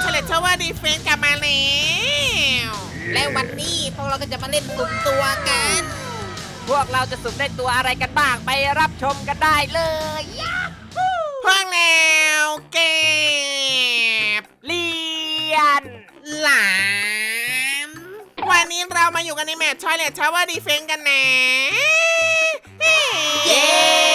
เฉลตเชว่าดีเฟนกลับมาแล้วแล้ววันนี้พวกเราก็จะมาเล่นสุ่มตัวกัน พวกเราจะสุ่มได้ตัวอะไรกันบ้างไปรับชมกันได้เลยพวกแล้วเก็บเลียนหลามวันนี้เรามาอยู่กันในแมตช์ทอยเลตชวาดีเฟนกันนะเย้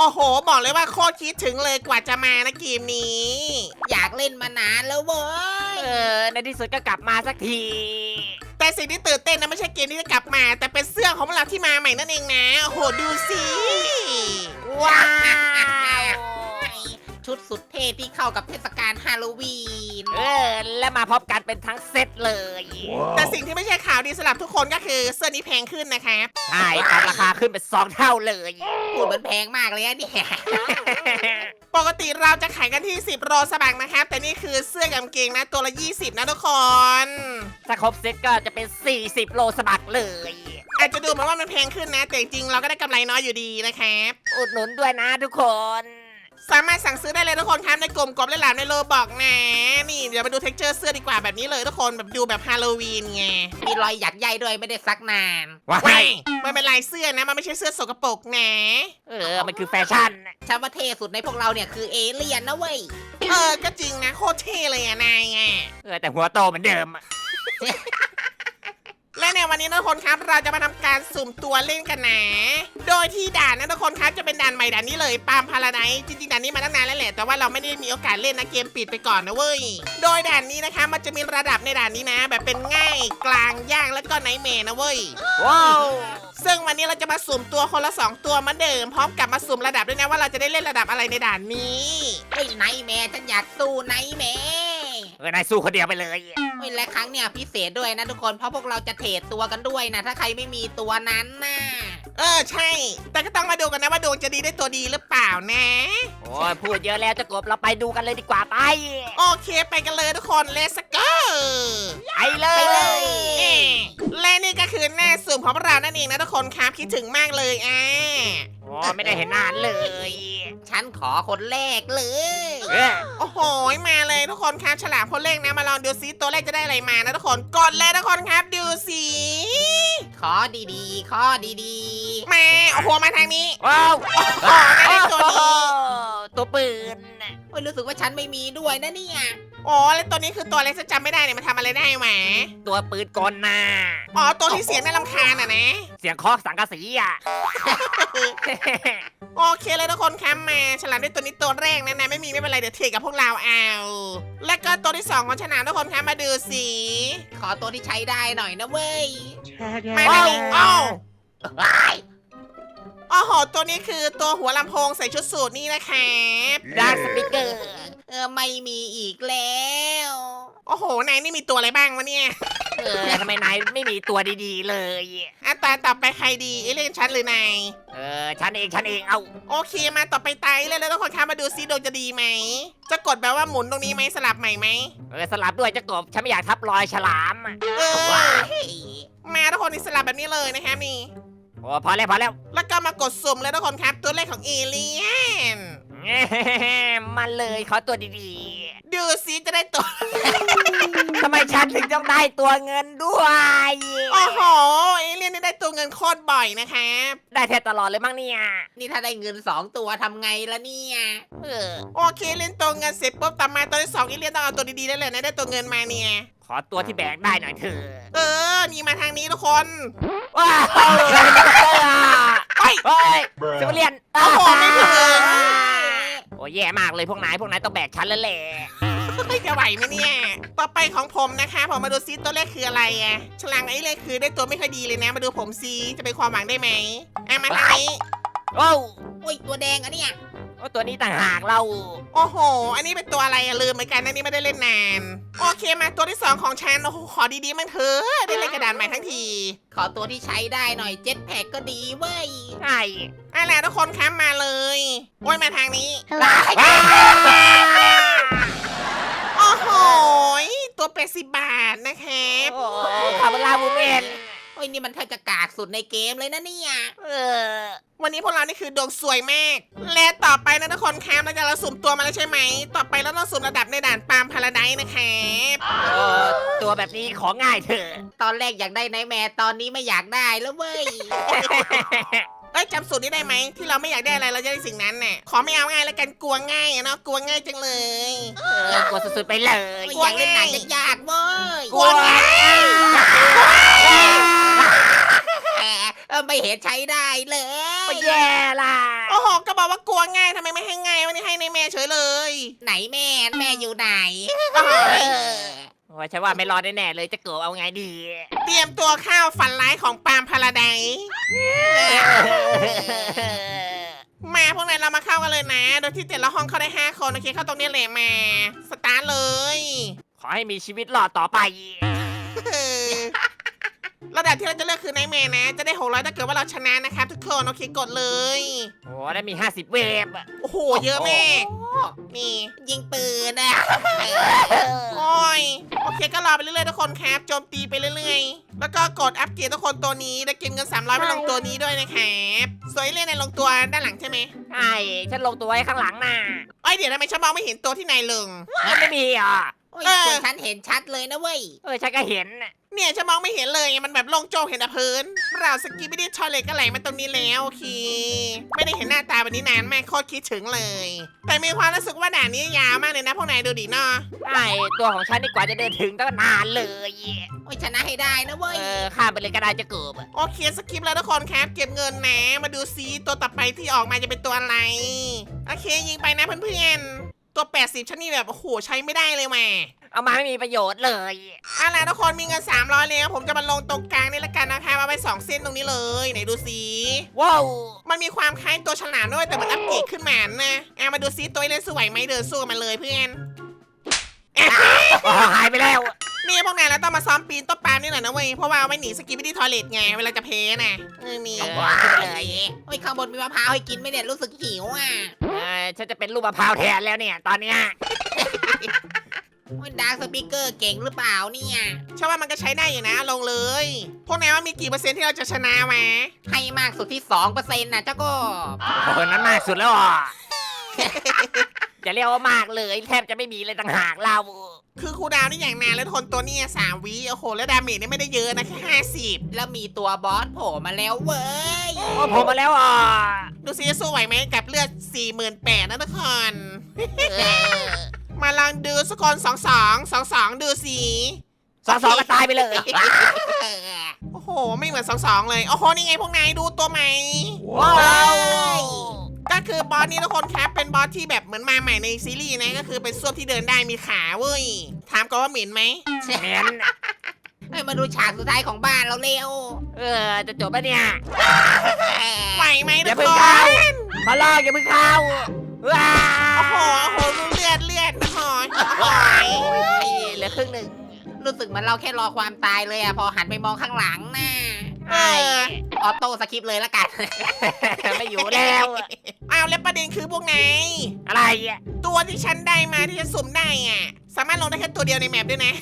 โอ้โห บอกเลยว่าโคตรคิดถึงเลยกว่าจะมานะเกมนี้ อยากเล่นมานานแล้วเว้ย เออ ในที่สุดก็กลับมาสักที แต่สิ่งที่ตื่นเต้นนะไม่ใช่เกมที่จะกลับมา แต่เป็นเสื้อของพวกเราที่มาใหม่นั่นเองนะ โอ้โห ดูสิ ว้าว ชุดสุดเท่ที่เข้ากับเทศกาลฮาโลวีน เออ และมาพร้อมกันเป็นทั้งเซตเลยแต่สิ่งที่ไม่ใช่ข่าวดีสำหรับทุกคนก็คือเสื้อนี้แพงขึ้นนะครับใช่ปรับราคาขึ้นเป็นสองเท่าเลย พูดเหมือนแพงมากเลยอะเนี่ย ปกติเราจะขายกันที่ 10 โรสบักนะครับ แต่นี่คือเสื้อกับกางเกงนะตัวละ 20 นะทุกคน ถ้าครบเซตก็จะเป็น 40 โลสมัครเลย อาจจะดูเหมือนว่ามันแพงขึ้นนะ แต่จริงๆเราก็ได้กำไรน้อยอยู่ดีนะครับ อุดหนุนด้วยนะทุกคน สามารถสั่งซื้อได้เลยทุกคนครับในกลุ่มกบและหลานในโลบอกนะ นี่เดี๋ยวมาดูเท็กเจอร์เสื้อดีกว่าแบบนี้เลยทุกคนแบบดูแบบฮาโลวีนไงมีรอยหยักใยด้วยไม่ได้ซักนานว้าไม่ยมันเป็นลายเสื้อนะ มันไม่ใช่เสื้อสกปรกนะ เออ มันคือแฟชั่นฉันว่าเท่สุดในพวกเราเนี่ยคือเอเลี่ยนนะเว้ย เออ ก็จริงนะ โคตรเท่เลยอะนายไง เออแต่หัวโตเหมือนเดิมอะ และในวันนี้นะทุกคนครับ เราจะมาทำการสุ่มตัวเล่นกันนะ โดยที่ด่านนะทุกคนครับจะเป็นด่านใหม่ด่านนี้เลยปาล์มพาราไดจริงๆด่านนี้มาตั้งนานแล้วแหละแต่ว่าเราไม่ได้มีโอกาสเล่นนะเกมปิดไปก่อนนะเว้ย โดยด่านนี้นะคะมันจะมีระดับในด่านนี้นะ แบบเป็นง่ายกลางยากแล้วก็ไนเมร์นะเว้ยว้าวซึ่งวันนี้เราจะมาสุ่มตัวคนละสองตัวเหมือนเดิมพร้อมกับมาสุ่มระดับด้วยนะว่าเราจะได้เล่นระดับอะไรในด่านนี้เฮ้ไนท์แมร์ฉันอยากสู้ไนท์แมร์ เออนายสู้คนเดียวไปเลยเฮ้ยและครั้งเนี่ยพิเศษด้วยนะทุกคนเพราะพวกเราจะเทรดตัวกันด้วยนะ ถ้าใครไม่มีตัวนั้นน่ะเออใช่ แต่ก็ต้องมาดูกันนะว่าดวงจะดีได้ตัวดีหรือเปล่านะ โอ้ยพูดเยอะแล้วจะกบเราไปดูกันเลยดีกว่าไปโอเคไปกันเลยทุกคน เลสก็ไปเลไปเลย ยและนี่ก็คือหน้าสุ่มของเรานั่นเองนะทุกคนครับคิดถึงมากเลยอะ โอ้ไม่ได้เห็นนานเลย ฉันขอคนแรกเลย เออโอ้โหมาเลยทุกคนครับฉลามคนแรกนะมาลองดูซิตัวแรกจะได้อะไรมานะทุกคนกดเลยทุกคนครับดูสิขอดีๆ ขอดีมาโอ้โหมาทางนี้ว้าวอ๋อได้ตัวนี้ตัวปืนๆโอ้ยรู้สึกว่าฉันไม่มีด้วยนะเนี่ยอ๋อแล้วตัวนี้คือตัวอะไรจะจำไม่ได้เนี่ยมันทำอะไรได้หมาตัวปืนกลน่ะอ๋อตัวที่เสียงน่ารำคาญอะนะ เสียงเคาะสังกะสีอะ โอเคเลยทุกคนครับมาฉลามได้ตัวนี้ตัวแรกนะนะไม่มีไม่เป็นไรเดี๋ยวเทกับพวกเราเอา แล้วก็ตัวที่สองของฉลามทุกคนครับมาดูสิขอตัวที่ใช้ได้หน่อยนะเว้ยมาทางนี้อ้าวว้าย โอ้โหตัวนี้คือตัวหัวลำโพงใส่ชุดสูทนี่นะครับดาร์คสปิเกอร์เออไม่มีอีกแล้ว โอ้โหนายนี่มีตัวอะไรบ้างวะเนี่ยเออทำไมนายไม่มีตัวดีๆเลยอะตาต่อไปใครดีเอเลี่ยนฉันหรือนายเออฉันเองฉันเองเอาโอเคมาต่อไปไตเลยแล้วทุกคนครับมาดูซิดวงจะดีไหม จะกดแบบว่าหมุนตรงนี้ไหมสลับใหม่ไหมเออสลับด้วยเจะกบฉันไม่อยากทับรอยฉลามอะเออว้ายมาทุกคนนี่สลับแบบนี้เลยนะครับนี่ โอ้พอแล้วพอแล้วแล้วก็มากดสุ่มเลยทุกคนครับ ตัวเลขของเอเลียนมาเลยขอตัวดีดูซิจะได้ตัว ๆทำไมฉันถึงต้องได้ตัวเงินด้วยโอ้โหเอเลียนนี่ได้ตัวเงินโคตรบ่อยนะครับ ได้แทบตลอดเลยมั้งเนี่ยนี่ถ้าได้เงินสองตัวทำไงละเนี่ยเออโอเคเล่นตัวเงินเสร็จปุ๊บต่อมาตัวที่สองเอเลียนต้องเอาตัวดีๆได้เลยนะได้ตัวเงินมาเนี่ยข อตัวที่แบกได้หน่อยเถอะเออนี่มาทางนี้ทุกคน ว้าวเฮ้ยเฮ้ยซิวเลียนโอ้โหไม่ถึง โอ้แย่มากเลยพวกนายพวกนายต้องแบกฉันแล้วแหละเฮ้ยจะไหวไหมเนี่ย ต่อไปของผมนะคะผมมาดูซิตัวเลขคืออะไรอะฉลามไอ้เลขคือได้ตัวไม่ค่อยดีเลยนะ มาดูผมซิจะเป็นความหวังได้ไหมอะมาทางนี้ โอ้วโอ้ยตัวแดงอะเนี่ย โอ้ตัวนี้ต่างหากเรา โอ้โห อันนี้เป็นตัวอะไรอะลืมเหมือนกันนะนี่ไม่ได้เล่นนาน โอเคมาตัวที่สองของฉัน โอ้โห ขอดีๆมั้งเถอะได้เล่นกระดานใหม่ทั้งที ขอตัวที่ใช้ได้หน่อยเจ็ตแพ็กก็ดีเว้ยใช่อะแล้วทุกคนครับมาเลย โอ้ยมาทางนี้โอ้โห ตัวเป็ดสิบบาทนะครับ โอ้คาร์บลาบูเมน โอ้ยนี่มันแทบจะกากสุดในเกมเลยนะเนี่ยเออ วันนี้พวกเรานี่คือดวงสวยมาก และต่อไปนะทุกคนครับเราจะเราสุ่มตัวมาแล้วใช่ไหม ต่อไปเราต้องสุ่มระดับในด่านปาล์มพาราไดซ์นะครับโอ้ตัวแบบนี้ของง่ายเถอะ ตอนแรกอยากได้ไนท์แมร์ตอนนี้ไม่อยากได้แล้วเว้ย เอ้ยจำสูตรนี้ได้ไหมที่เราไม่อยากได้อะไรเราจะได้สิ่งนั้นน่ะขอไม่เอาง่ายแล้วกันกลัวง่ายอะเนาะกลัวง่ายจังเลย เออกดสุดๆไปเลยไม่อยากเล่นหนังยากๆเว้ยกลัวง่าย เออไม่เห็นใช้ได้เลยแย่ล่ะ โอ้โหก็บอกว่ากลัวง่ายทำไมไม่ให้ง่ายวันนี้ให้ในแม่เฉยเลยไหนแม่แม่อยู่ไหนโอ้โหว่าฉันว่าไม่รอดแน่ๆเลยจะเกิดเอาไงดี เตรียมตัวเข้าวฝันร้ายของปาล์มพาราไดซ์มาพวกนายเรามาเข้ากันเลยนะ โดยที่แต่ละห้องเข้าได้5คนโอเคเข้าตรงนี้เลยมา สตาร์ทเลย ขอให้มีชีวิตรอดต่อไปเออ ระดับที่เราจะเลือกคือไนท์แมร์นะ จะได้ 600ถ้าเกิดว่าเราชนะนะครับทุกคนโอเคกดเลย โอ้ได้มี 50 เวฟอะโอ้โห เยอะแม่นี่ ยิงปืนอะโอ้ยโอเคก็รอไปเรื่อยๆทุกคนครับโจมตีไปเรื่อยๆ แล้วก็กดอัปเกรดทุกคนตัวนี้ได้เก็บเงิน300ไปลงตัวนี้ด้วยนะครับสวยเล่นในลงตัวด้านหลังใช่ไหมใช่ฉันลงตัวไว้ข้างหลังน่ะเอ้ยเดี๋ยวทำไมฉันมองไม่เห็นตัวที่นายลงมันไม่มีอะ โอ้ยเออ ส่วนฉันเห็นชัดเลยนะเว้ย เออฉันก็เห็นน่ะเนี่ยฉันมองไม่เห็นเลยมันแบบโล่งโจ้งเห็นแต่พื้นเราสกีไม่ได้ชอยเลยก็ไหลมาตรงนี้แล้วโอเคไม่ได้เห็นหน้าตาแบบนี้นานมากโคตรคิดถึงเลย แต่มีความรู้สึกว่าด่านนี้ยาวมากเลยนะพวกนายดูดิเนาะใช่ตัวของฉันนี่กว่าจะเดินถึงตั้งนานเลยโอ้ยชนะให้ได้นะเว้ย เออข้ามไปเลยก็ได้จะเกิบอะโอเคสกิปแล้วทุกคนครับ เก็บเงินนะ มาดูซิตัวต่อไปที่ออกมาจะเป็นตัวอะไร โอเคยิงไปนะเพื่อนๆ ตัว 80 ฉันนี่แบบ โอ้โห ใช้ไม่ได้เลยแหม่เอามาไม่มีประโยชน์เลยเอาล่ะทุกคนมีเงิน 300แล้วผมจะมาลงตรงกลางนี่ละกันนะคะเอาไว้สองเส้นตรงนี้เลยไหนดูซิว้าวมันมีความคล้ายตัวฉลามด้วยแต่มันอัปเกรดขึ้นมานะอะมาดูซิตัวเล่นสวยไหมเดินสู้มันเลยเพื่อนอ๋อหายไปแล้ว นี่พวกนายแล้วต้องมาซ้อมปีนต้นปาล์มนี่หน่อยนะเว้ย เพราะว่าเอาไว้หนีสกีไปที่ทอยเลทไง เวลาจะเพนะเออนี่เออว้าวเลยโอ้ยข้างบนมีมะพร้าวให้กินไหม่เนี่ยรู้สึกหิวอะเออฉันจะเป็นลูกมะพร้าวแทนแล้วเนี่ย ตอนเนี้ยโอ้ยดาร์คสปีกเกอร์เก่งหรือเปล่าเนี่ยชื่อว่ามันก็ใช้ได้อยู่นะ ลงเลย พวกนายว่ามีกี่เปอร์เซ็นต์ที่เราจะชนะไหมให้มากสุดที่2%เปอร์เซ็นต์นะเจ้าก็ โอ้โหนั้นมากสุดแล้วอะ จะเรียกว่ามากเลย แทบจะไม่มีเลยต่างหากเรา คือครูดาวนี่อย่างนานแล้วทนตัวเนี่ยสามวิโอ้โห แล้วดาเมจเนี่ยไม่ได้เยอะนะแค่ห้าสิบแล้วมีตัวบอสโผล่มาแล้วเว้ย โอ้ผมมาแล้วอะดูซิจะสู้ไหวไหมกับเลือดสี่หมื่นแปดนะทุกคน เออมาลองดูสักคนสองสองสองสองดูสิสองสองก็ตายไปเลย เออโอ้โห ไม่เหมือนสองสองเลย โอ้โห นี่ไงพวกนายดูตัวใหม่ว้าว ก็คือบอสนี้ทุกคนครับเป็นบอสที่แบบเหมือนมาใหม่ในซีรีส์นะก็คือเป็นส้วมที่เดินได้มีขาเว้ยถามก่อนว่าเหม็นไหมเหม็นเฮ้ยมาดูฉากสุดท้ายของบ้านเราเร็ว เออ จะจบปะเนี่ยไหวไหมอทุย่ากเพิ่คงเข้านขอลอกอย่าเพิ่งเข้าว้าโอ้โหโอ้โหดูเลือดเลือดโอ้โหโอ้โหยเหลือครึ่งหนึ่งรู้สึกเหมือนเราแค่รอความตายเลยอะพอหันไปมองข้างหลังน่ะ เออออโต้สคริปต์เลยละกัน ไม่อยู่แล้วเอาแล้วประเด็นคือพวกนายอะไรอะตัวที่ฉันได้มาที่ฉันสุ่มได้อะ สามารถลงได้แค่ตัวเดียวในแมปด้วยนะ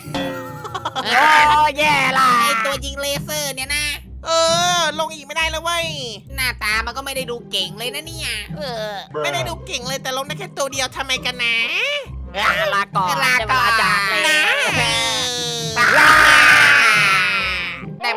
โอ้แย่ละไอตัวยิงเลเซอร์เนี่ยนะ เออ ลงอีกไม่ได้แล้วเว้ย หน้าตามันก็ไม่ได้ดูเก่งเลยนะเนี่ยเออ ไม่ได้ดูเก่งเลยแต่ลงได้แค่ตัวเดียวทำไมกันนะลาก่อนลาก่อนได้เวลาจากเลยนะได้มา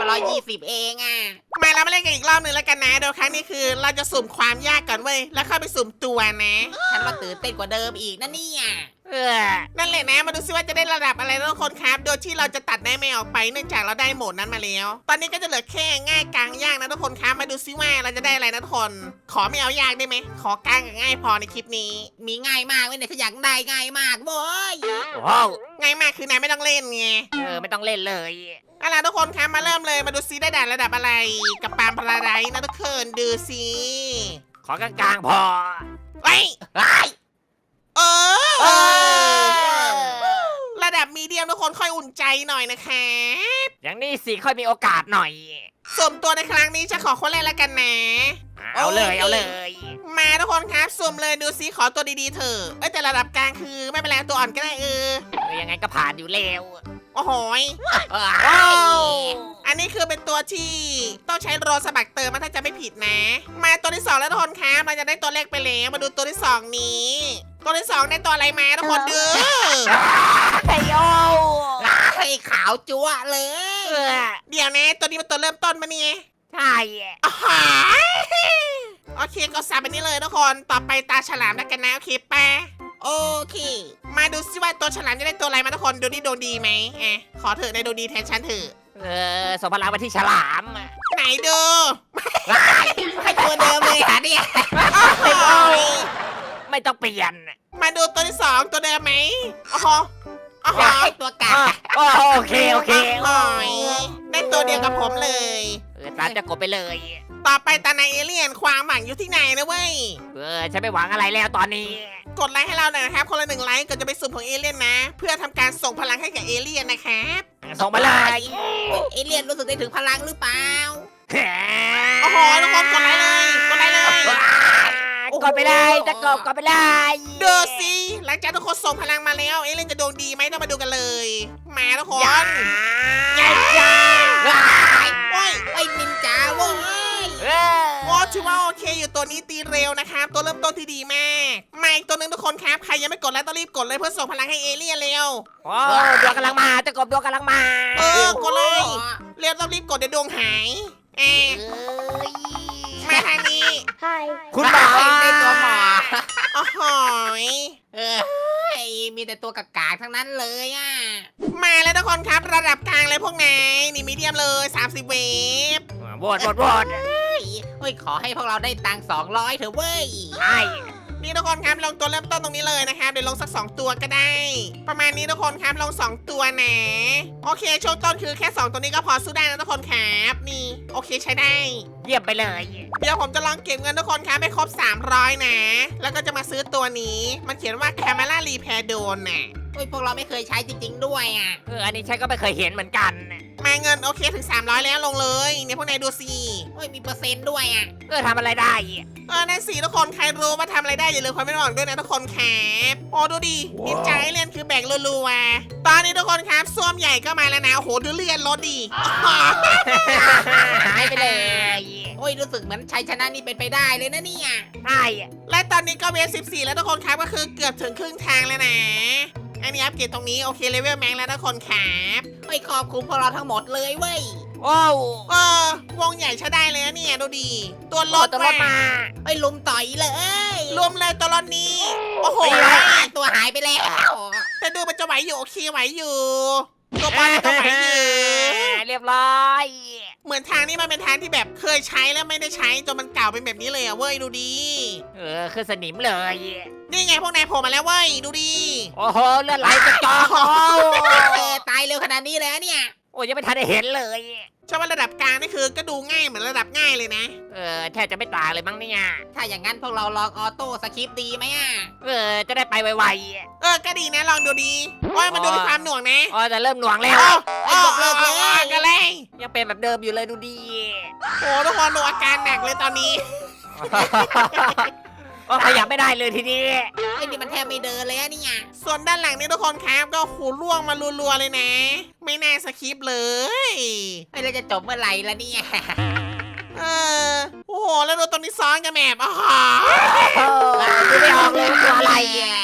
ร้อยยี่สิบเองอะ มาแล้วมาเล่นกันอีกรอบหนึ่งแล้วกันนะโดยครั้งนี้คือ เราจะสุ่มความยากก่อนเว้ย แล้วเข้าไปสุ่มตัวนะ ฉันว่าตื่นเต้นกว่าเดิมอีกนะเนี่ย เออนั่นแหละนะมาดูซิว่าจะได้ระดับอะไรนะทุกคนครับ โดยที่เราจะตัดได้ไม่ออกไปเนื่องจากเราได้โหมดนั้นมาแล้ว ตอนนี้ก็จะเหลือแค่ง่ายกลางยากนะทุกคนครับมาดูซิว่าเราจะได้อะไรนะทุกคน ขอไม่เอายากได้ไหมขอกลางกับง่ายพอในคลิปนี้ มีง่ายมากเว้ยเนี่ยถ้าอยากได้ง่ายมากเว้ยว้าวง่ายมากคือนายไม่ต้องเล่นไงเออไม่ต้องเล่นเลยเอาล่ะทุกคนครับมาเริ่มเลยมาดูซิได้ด่านระดับอะไรกับปาล์มพาราไดซ์นะทุกคนดูซิขอกลางๆพอไว้ยไอ้ เออเออ ระดับมีเดียมทุกคนค่อยอุ่นใจหน่อยนะครับอย่างนี้สิค่อยมีโอกาสหน่อย สุ่มตัวในครั้งนี้จะขอคนแรกแล้วกันนะ เอาเลยเอาเลย มาทุกคนครับสุ่มเลยดูซิขอตัวดีๆเถอะเอ้ยแต่ระดับกลางคือไม่เป็นไรตัวอ่อนก็ได้เออเออยังไงก็ผ่านอยู่แล้วโอ้โหยเอ้ยโอ้อันนี้คือเป็นตัวที่ต้องใช้โรสมัครเติมมาถ้าจะไม่ผิดนะ มาตัวที่สองแล้วทุกคนครับเราจะได้ตัวเลขไปแล้วมาดูตัวที่สองนี้ ตัวที่สองได้ตัวอะไรมาทุกคนดูไอโอให้ขาวจั๊วเลยเออเดี๋ยวนะตัวนี้เป็นตัวเริ่มต้นมาเนี่ยใช่อ๋อโอเคก็สับแบบนี้เลยทุกคน ต่อไปตาฉลามแล้วกันนะโอเคปะโอเค มาดูซิว่าตัวฉลามจะได้ตัวอะไรมาทุกคนดูนี่ดวงดีไหมแอะขอเถอะในดวงดีแทนฉันเถอะเออส่งพลังไปที่ฉลาม ไหนดูให้ตัวเดิมเลยฮะเนี่ยโอ้โห ไม่ต้องเปลี่ยนมาดูตัวที่สองตัวเดิมไหมโอ้โหโอ้โหให้ตัวกาอ๋อโอเคโอเคโอ้ยได้ตัวเดียวกับผมเลย เออตามจะกดไปเลย ต่อไปตาในเอเลี่ยนความหวังอยู่ที่ไหนนะเว้ย เออฉันไม่หวังอะไรแล้วตอนนี้ กดไลค์ให้เราหน่อยนะครับ คนละหนึ่งไลค์ก็จะไปสุ่มของเอเลี่ยนนะ เพื่อทำการส่งพลังให้กับเอเลี่ยนนะครับส่งมาเลยเอเลี่ยนรู้สึกได้ถึงพลังหรือเปล่า โอ้โหทุกคนกดไลค์เลย กดไลค์เลย กดไปเลยจะกดกดไปเลยดูสิหลังจากทุกคนส่งพลังมาแล้ว เอเลี่ยนจะดวงดีไหมต้องมาดูกันเลยมาทุกคนอย่าอย่าโอ้ยไอ้นินจาเว้ยเออโอ้ถือว่าโอเคอยู่ตัวนี้ตีเร็วนะครับ ตัวเริ่มต้นที่ดีมากมาอีกตัวหนึ่งทุกคนครับใครยังไม่กดแล้วต้องรีบกดเลยเพื่อส่งพลังให้เอเลี่ยนเร็วโอ้ดวงกำลังมาจะกบดวงกำลังมา เออกดเลยเร็วต้องรีบกดเดี๋ยวดวงหายแอะ มาทางนี้คุณหมอได้ตัวหมอโอ้โหยเออมีแต่ตัวกากาทั้งนั้นเลยอะ มาแล้วทุกคนครับระดับกลางเลยพวกนายนี่มีเดียมเลย 30 เวฟโหวตโหวตโหวตเฮ้ยขอให้พวกเราได้ตังค์สองร้อยเถอะเว้ย ใช่ นี่ทุกคนครับลงตัวเริ่มต้นตรงนี้เลยนะครับเดี๋ยวลงสัก 2 ตัวก็ได้ ประมาณนี้ทุกคนครับลง 2 ตัวนะโอเคช่วงต้นคือแค่ 2 ตัวนี้ก็พอสู้ได้นะทุกคนครับนี่ โอเคใช้ได้ เยี่ยมไปเลย เดี๋ยวผมจะลองเก็บเงินทุกคนครับให้ครบ 300 นะ แล้วก็จะมาซื้อตัวนี้ มันเขียนว่า Camera Repair Drone น่ะเฮ้ยพวกเราไม่เคยใช้จริง ๆ ด้วยอะ เอออันนี้ฉันก็ไม่เคยเห็นเหมือนกัน มาเงินโอเคถึง 300 แล้วลงเลยเนี่ยพวกนายดูสิเฮ้ยมีเปอร์เซ็นต์ด้วยอะเออทำอะไรได้เออนั่นสิทุกคนใครรู้ว่าทำอะไรได้อย่าลืมคอมเมนต์บอกด้วยนะทุกคนครับโอ้ดูดินินจาไอเลียนคือแบ่งรัวๆตอนนี้ทุกคนครับส้วมใหญ่ก็มาแล้วนะโอ้โหดูเลื่อนรถดิหายไปเลยโอ้ยรู้สึกเหมือนชัยชนะนี่เป็นไปได้เลยนะเนี่ยใช่และตอนนี้ก็เวฟ14 แล้วทุกคนครับก็คือเกือบถึงครึ่งทางแล้วนะ อันนี้อัปเกรดตรงนี้โอเคเลเวลแมงแล้วทุกคนครับเฮ้ยขอบคุณพวกเราทั้งหมดเลยเว้ยโอ้เออวงใหญ่ใช้ได้เลยนะเนี่ยดูดิตัวรโอ้ถตัวรถมาเฮ้ยลุมต่อยเลย รวมเลยตัวรถนี้ โอ้โหโอ้ยตัวหายไปแล้ว แต่ดูมันจะไหวอยู่โอเคไหวอยู่ ตัวบอลก็ไหวอยู่เรียบร้อยเหมือนทางนี้มันเป็นทางที่แบบเคยใช้แล้วไม่ได้ใช้จนมันเก่าเป็นแบบนี้เลยอะเว้ยดูดี เออคือสนิมเลย นี่ไงพวกนายโผล่มาแล้วเว้ย ดูดีโอ้โหเลือดไหลกระจอกโอ้เออตายเร็วขนาดนี้เลยอะเนี่ย โอ้ยังไม่ทันได้เห็นเลยใช่ว่าระดับกลางนี่คือก็ดูง่ายเหมือนระดับง่ายเลยนะ เออแทบจะไม่ต่างเลยมั้งเนี่ย ถ้าอย่างนั้นพวกเราลองออโต้สคริปต์ดีไหมอะ เออจะได้ไปไวเออ ก็ดีนะลองดูดีโอ้ยมันดูมีความหน่วงนะๆอ๋อแต่เริ่มหน่วงแล้วโอ้โอ้โอ้โอ้กันเลยยังเป็นแบบเดิมอยู่เลยดูดี โอ้ทุกคนดูอาการหนักเลยตอนนี้ ก็ขยับไม่ได้เลยทีนี้เฮ้ยนี่มันแทบไม่เดินเลยอะเนี่ยส่วนด้านหลังนี่ทุกคนครับก็หูล่วงมารัวๆเลยนะ ไม่น่าสคริปต์เลยเฮ้ยเราจะจบเมื่อไหร่ละเนี่ย เออ โอ้โห แล้วดูตรงนี้ซ้อนกันแบบอ๋อโอ้ดูไม่ออกเลยว่าตัวอะไรอะ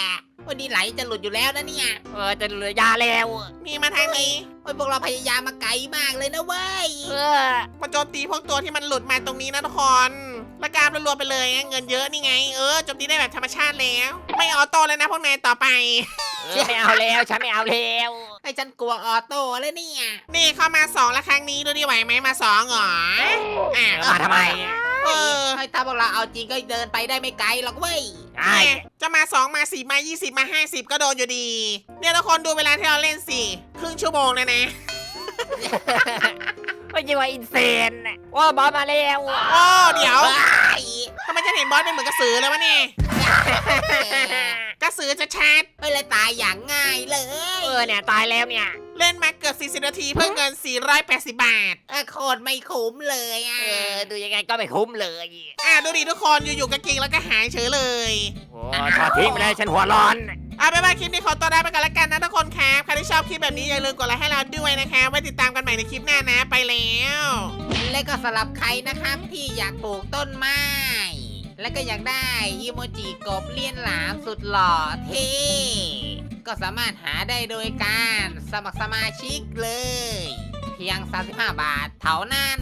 วันนี้ไหลจะหลุดอยู่แล้วนะเนี่ยเออจะเหลือยาแล้วนี่มาทางนี้เฮ้ยพวกเราพยายามมาไกลมากเลยนะเว้ยเออมาโจมตีพวกตัวที่มันหลุดมาตรงนี้นะทุกคนและการรัวๆไปเลยเงินเยอะนี่ไง เออโจมตีได้แบบธรรมชาติแล้ว ไม่ออโต้เลยนะพวกนายต่อไปเออไม่เอาแล้วฉันไม่เอาแล้วให้ฉันกลัวออโต้แล้วเนี่ยนี่เข้ามาสองแล้วครั้งนี้ดูดิไหวไหมมาสองเหรออะเออมาทำไมเออเฮ้ยถ้าพวกเราเอาจริงก็เดินไปได้ไม่ไกลหรอกเว้ยใช่เนี่ยจะมาสองมาสี่มายี่สิบมาห้าสิบก็โดนอยู่ดี เนี่ยทุกคนดูเวลาที่เราเล่นสิครึ่งชั่วโมงเลยนะ ไม่ใช่ว่าอินเซนว่าบอสมาแล้วโอ้เดี๋ยวเฮ้ยทำไมฉันเห็นบอสเป็นเหมือนกระสือเลยวะเนี่ยกระสือจะชัดเฮ้ยเลยตายอย่างง่ายเลยเออเนี่ยตายแล้วเนี่ย เล่นมาเกือบ40นาทีเพื่อเงิน 480 บาท เออโคตรไม่คุ้มเลยอะเออดูยังไงก็ไม่คุ้มเลยอะดูดิทุกคนอยู่ๆกระกิงแล้วก็หายเฉยเลย โอ้ทอดทิ้งไปเลยฉันหัวร้อน เอาไปนว่าคลิปนี้ขอตัวลาไปก่อนละกันนะทุกคนครับใครที่ชอบคลิปแบบนี้อย่าลืมกดไลค์ให้เราด้วยนะคะไว้ติดตามกันใหม่ในคลิปหน้านะไปแล้ว และก็สำหรับใครนะครับที่อยากปลูกต้นไม้ และก็อยากได้อีโมจิกบเลี้ยนหลามสุดหล่อเท่ก็สามารถหาได้โดยการสมัครสมาชิกเลย เพียง 35 บาทเท่านั้น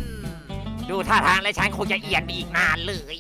ดูท่าทางและฉันคงจะเอียนไปอีกนานเลย